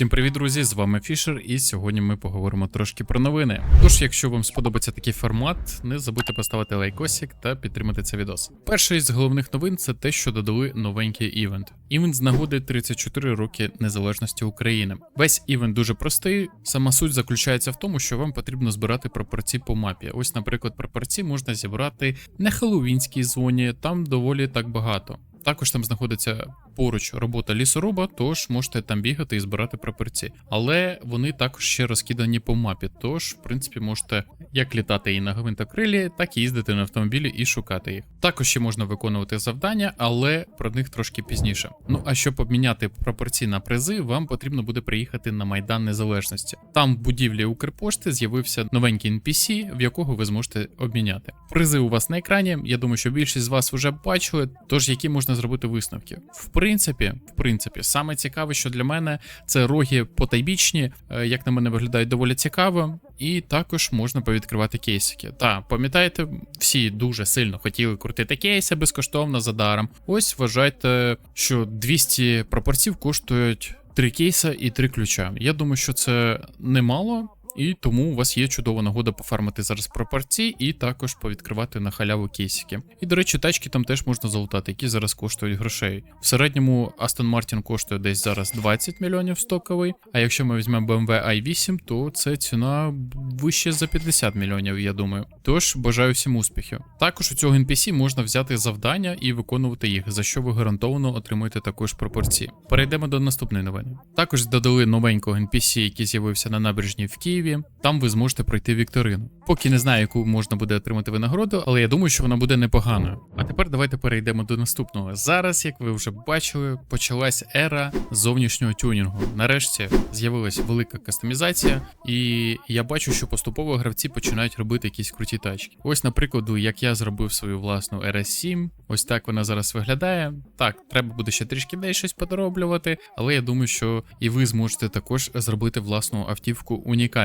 Всім привіт, друзі! З вами Фішер, і сьогодні ми поговоримо трошки про новини. Тож, якщо вам сподобається такий формат, не забудьте поставити лайкосик та підтримати цей відос. Перший з головних новин це те, що додали новенький івент. Івент з нагоди 34 роки незалежності України. Весь івент дуже простий. Сама суть заключається в тому, що вам потрібно збирати пропорції по мапі. Ось, наприклад, пропорції можна зібрати на Хеллоуінській зоні, там доволі так багато. Також там знаходиться поруч робота лісоруба, тож можете там бігати і збирати прапорці. Але вони також ще розкидані по мапі. Тож, в принципі, можете як літати і на гвинтокрилі, так і їздити на автомобілі і шукати їх. Також ще можна виконувати завдання, але про них трошки пізніше. Ну а щоб обміняти прапорці на призи, вам потрібно буде приїхати на Майдан Незалежності. Там в будівлі Укрпошти з'явився новенький NPC, в якого ви зможете обміняти. Призи у вас на екрані. Я думаю, що більшість з вас вже бачили, тож які можна зробити висновки. В принципі, в принципі, саме цікаве, що для мене це роги потайбічні, е, як на мене виглядають доволі цікаво, і також можна повідкривати кейсики. Та пам'ятаєте, всі дуже сильно хотіли крутити кейси безкоштовно за даром. Ось вважайте, що 200 пропорців коштують 3 кейса і 3 ключа. Я думаю, що це немало. І тому у вас є чудова нагода пофармити зараз пропорції і також повідкривати на халяву кейсики. І до речі, тачки там теж можна залутати, які зараз коштують грошей. В середньому Aston Martin коштує десь зараз 20 мільйонів стоковий. А якщо ми візьмемо BMW i8, то це ціна вище за 50 мільйонів, я думаю. Тож бажаю всім успіхів. Також у цього NPC можна взяти завдання і виконувати їх, за що ви гарантовано отримуєте також пропорції. Перейдемо до наступної новини. Також додали новенького NPC, який з'явився на набережній в Києві. Там ви зможете пройти вікторину. Поки не знаю, яку можна буде отримати винагороду, але я думаю, що вона буде непоганою. А тепер давайте перейдемо до наступного. Зараз, як ви вже бачили, почалась ера зовнішнього тюнінгу. Нарешті з'явилася велика кастомізація, і я бачу, що поступово гравці починають робити якісь круті тачки. Ось, наприклад, як я зробив свою власну RS7. Ось так вона зараз виглядає. Так, треба буде ще трішки в неї щось подороблювати, але я думаю, що і ви зможете також зробити власну автівку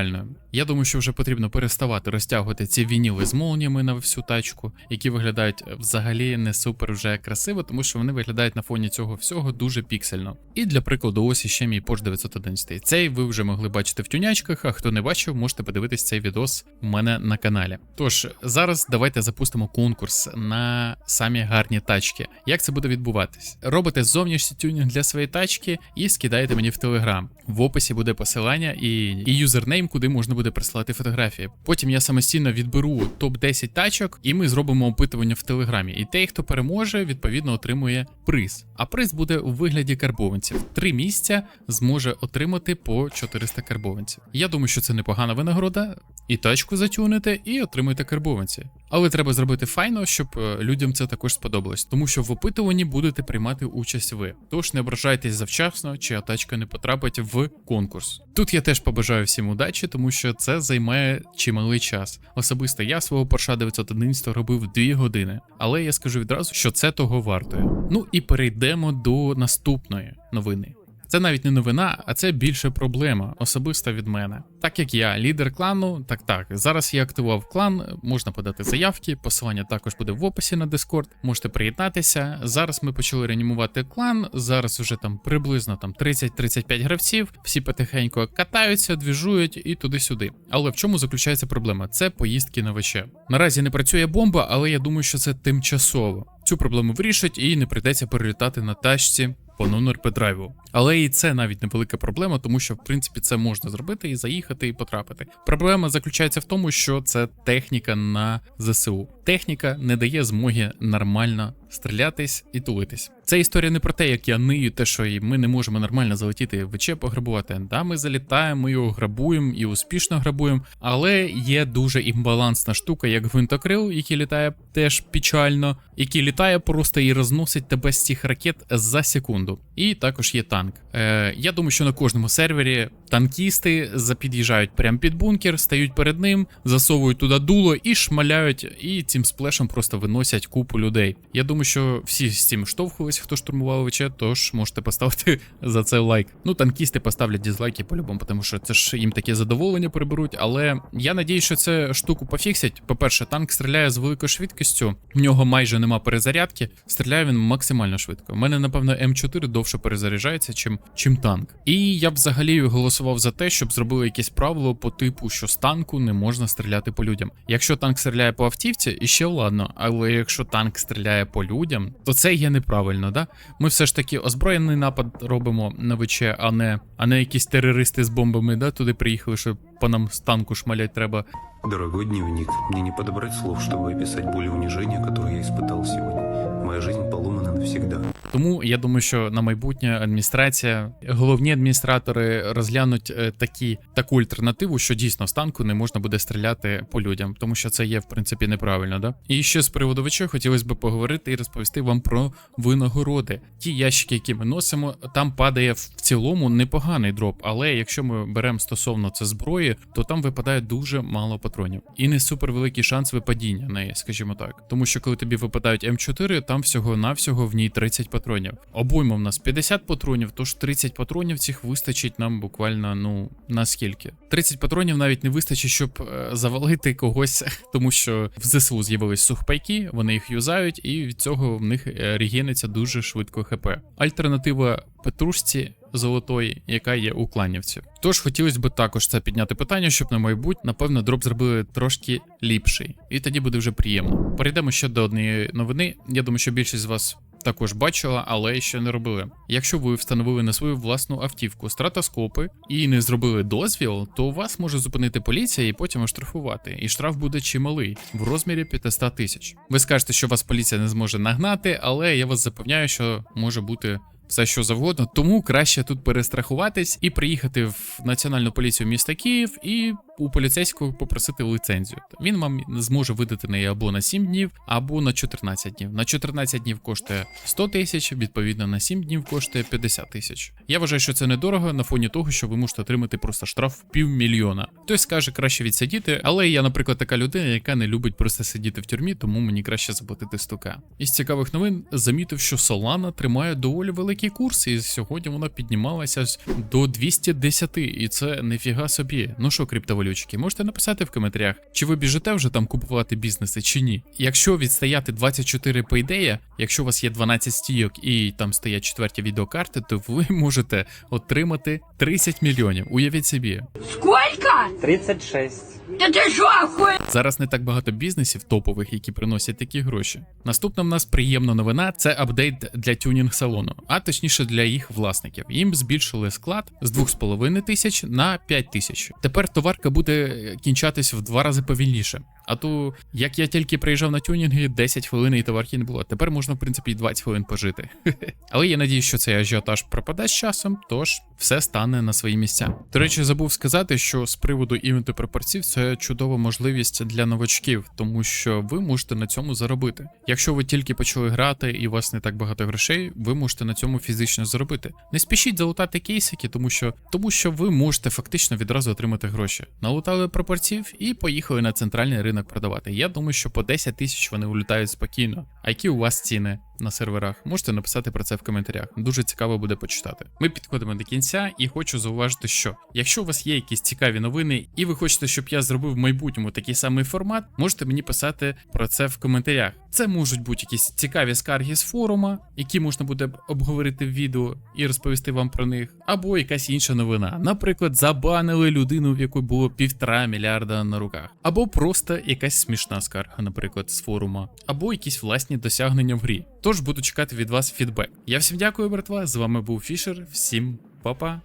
унікальною. Я думаю, що вже потрібно переставати розтягувати ці вініли з молніями на всю тачку, які виглядають взагалі не супер вже красиво, тому що вони виглядають на фоні цього всього дуже піксельно. І для прикладу, ось іще мій Porsche 911. Цей ви вже могли бачити в тюнячках, а хто не бачив, можете подивитись цей відос у мене на каналі. Тож зараз давайте запустимо конкурс на самі гарні тачки. Як це буде відбуватись? Робите зовнішній тюнінг для своєї тачки і скидаєте мені в телеграм. В описі буде посилання і, і юзернейм, куди можна буде прислати фотографії. Потім я самостійно відберу топ-10 тачок, і ми зробимо опитування в телеграмі. І той, хто переможе, відповідно отримує приз. А приз буде у вигляді карбованців. Три місця зможе отримати по 400 карбованців. Я думаю, що це непогана винагорода. І тачку затюните, і отримуєте карбованці. Але треба зробити файно, щоб е, людям це також сподобалось, тому що в опитуванні будете приймати участь ви. Тож не ображайтесь завчасно, чия тачка не потрапить в конкурс. Тут я теж побажаю всім удачі, тому що це займає чималий час. Особисто я свого Porsche 911 робив 2 години, але я скажу відразу, що це того вартує. Ну і перейдемо до наступної новини. Це навіть не новина, а це більше проблема, особиста від мене. Так як я лідер клану, так так, зараз я активував клан, можна подати заявки, посилання також буде в описі на Discord, можете приєднатися. Зараз ми почали реанімувати клан. Зараз вже там приблизно там 30-35 гравців, всі потихеньку катаються, двіжують і туди-сюди. Але в чому заключається проблема? Це поїздки на ВЧ. Наразі не працює бомба, але я думаю, що це тимчасово. Цю проблему вирішить і не прийдеться перелітати на тачці по нон-РП драйву. Але і це навіть невелика проблема, тому що в принципі це можна зробити і заїхати і потрапити. Проблема заключається в тому, що це техніка на ЗСУ. Техніка не дає змоги нормально стрілятись і тулитись. Це історія не про те, як я нию, те, що ми не можемо нормально залетіти в ВЧ пограбувати. Да, ми залітаємо, ми його грабуємо і успішно грабуємо, але є дуже імбалансна штука, як гвинтокрил, який літає теж печально, який літає просто і розносить тебе з цих ракет за секунду. І також є танк. Е, Я думаю, що на кожному сервері танкісти запід'їжджають прямо під бункер, стають перед ним, засовують туди дуло і шмаляють, і цим сплешем просто виносять купу людей. Я думаю, що всі з цим штовхувались, хто штурмував ВЧ, тож можете поставити за це лайк. Ну, танкісти поставлять дізлайки по-любому, тому що це ж їм таке задоволення приберуть. Але я надію, що це штуку пофіксять. По-перше, танк стріляє з великою швидкістю, в нього майже нема перезарядки, стріляє він максимально швидко. У мене, напевно, М4 довше довше перезаряджається, чим, чим танк. І я б взагалі голосував за те, щоб зробили якесь правило по типу, що з танку не можна стріляти по людям. Якщо танк стріляє по автівці, і ще ладно, але якщо танк стріляє по людям, то це є неправильно, да? Ми все ж таки озброєний напад робимо на ВЧ, а не, а не якісь терористи з бомбами, да, туди приїхали, що по нам з танку шмалять треба. Дорогой дневник, мне не подобрать слов, чтобы описать боль и унижение, я испытал сегодня. Моя жизнь поломана навсегда. Тому я думаю, що на майбутнє адміністрація, головні адміністратори розглянуть е, такі таку альтернативу, що дійсно з танку не можна буде стріляти по людям, тому що це є в принципі неправильно. Да? І ще з приводу ВЧ хотілося б поговорити і розповісти вам про винагороди. Ті ящики, які ми носимо, там падає в цілому непоганий дроп. Але якщо ми беремо стосовно це зброї, то там випадає дуже мало патронів. І не супервеликий шанс випадіння неї, скажімо так. Тому що коли тобі випадають М4, там всього-навсього в ній 30 патронів. Обойма в нас 50 патронів, тож 30 патронів цих вистачить нам буквально, ну наскільки. 30 патронів навіть не вистачить, щоб е, завалити когось, тому що в ЗСУ з'явились сухпайки, вони їх юзають, і від цього в них е, регениться дуже швидко ХП. Альтернатива Петрушці золотої, яка є у кланівці. Тож хотілося б також це підняти питання, щоб на майбутнє, напевно, дроп зробили трошки ліпший, і тоді буде вже приємно. Перейдемо ще до однієї новини. Я думаю, що більшість з вас. Також бачила, але ще не робили. Якщо ви встановили на свою власну автівку стратоскопи і не зробили дозвіл, то вас може зупинити поліція і потім оштрафувати. І штраф буде чималий в розмірі 500 тисяч. Ви скажете, що вас поліція не зможе нагнати, але я вас запевняю, що може бути все що завгодно, тому краще тут перестрахуватись і приїхати в національну поліцію міста Київ і у поліцейського попросити лицензію. Він вам зможе видати неї або на 7 днів, або на 14 днів. На 14 днів коштує 100 тисяч, відповідно на 7 днів коштує 50 тисяч. Я вважаю, що це недорого на фоні того, що ви можете отримати просто штраф півмільйона. Хтось скаже краще відсидіти, але я, наприклад, така людина, яка не любить просто сидіти в тюрмі, тому мені краще заплатити стука. Із цікавих новин замітив, що Solana тримає доволі великий курс, і сьогодні вона піднімалася до 210, і це нефіга собі. Ну що, криптовалючки, можете написати в коментарях, чи ви біжите вже там купувати бізнеси, чи ні. Якщо відстояти 24 пейдея, якщо у вас є 12 стійок і там стоять четверті відеокарти, то ви можете отримати 30 мільйонів. Уявіть собі. Сколько? 36. Да ти що, хуй? Зараз не так багато бізнесів топових, які приносять такі гроші. Наступна в нас приємна новина це апдейт для тюнінг салону, а точніше для їх власників. Їм збільшили склад з 2,5 тисяч на 5 тисяч. Тепер товарка буде кінчатись в два рази повільніше. А то, як я тільки приїжджав на тюнінги, 10 хвилин і товарки не було. Тепер можна, в принципі, і 20 хвилин пожити. Але я надію, що цей ажіотаж пропаде з часом, тож все стане на свої місця. До речі, забув сказати, що з приводу івенту прапорців це чудова можливість для новачків, тому що ви можете на цьому заробити. Якщо ви тільки почали грати і у вас не так багато грошей, ви можете на цьому фізично заробити. Не спішіть залутати кейсики, тому що тому що ви можете фактично відразу отримати гроші. Налутали прапорців і поїхали на центральний ринок продавати. Я думаю, що по 10 тисяч вони улітають спокійно. А які у вас ціни на серверах? Можете написати про це в коментарях. Дуже цікаво буде почитати. Ми підходимо до кінця і хочу зауважити, що якщо у вас є якісь цікаві новини, і ви хочете, щоб я зробив в майбутньому такий самий формат, можете мені писати про це в коментарях. Це можуть бути якісь цікаві скарги з форума, які можна буде обговорити в відео і розповісти вам про них, або якась інша новина. Наприклад, забанили людину, в якої було півтора мільярда на руках, або просто якась смішна скарга, наприклад, з форума, або якісь власні досягнення в грі. Тож буду чекати від вас фідбек. Я всім дякую, братва. З вами був Фішер. Всім па-па.